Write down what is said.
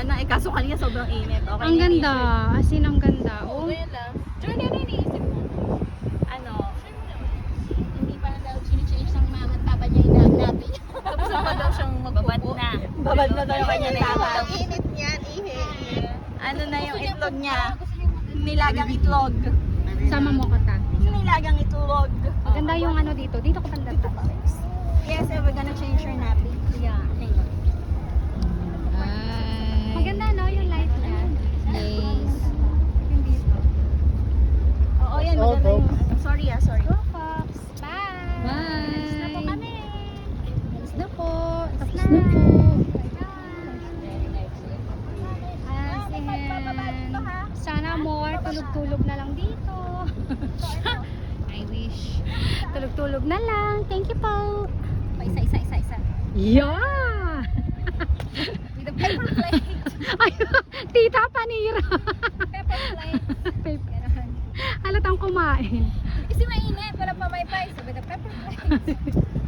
sana. Eh, kaso kanina sobrang init. Okay Ang na ganda. As in, ang ganda. t-shirt. Oh. Okay lang. Journey, ano iniisip mo? Ano? Hindi pa daw chinichange ng mama at papa niya yung napi. Tapos na pa daw siyang Babad magpupo. na. Babad na daw yung kanya tama. Ang init niyan, ihe. Ano na yung itlog niya? Nilagang itlog. Sama mo kata. Nilagang itlog. Maganda yung ano dito. Dito ko banda Yan. Maganda yung... Sorry ah, sorry. Go Fox. Bye. Bye. na po kami. Alis na po. Tapos na. po. In, sana more tulog-tulog na lang dito. I wish. Tulog-tulog na lang. Thank you po. Pa isa, isa, isa, isa. Yeah! With a paper plate. Ay, tita panira. Paper plate. Ganun. Halatang kumain. Kasi mainit, wala pa may price. So with a paper plate.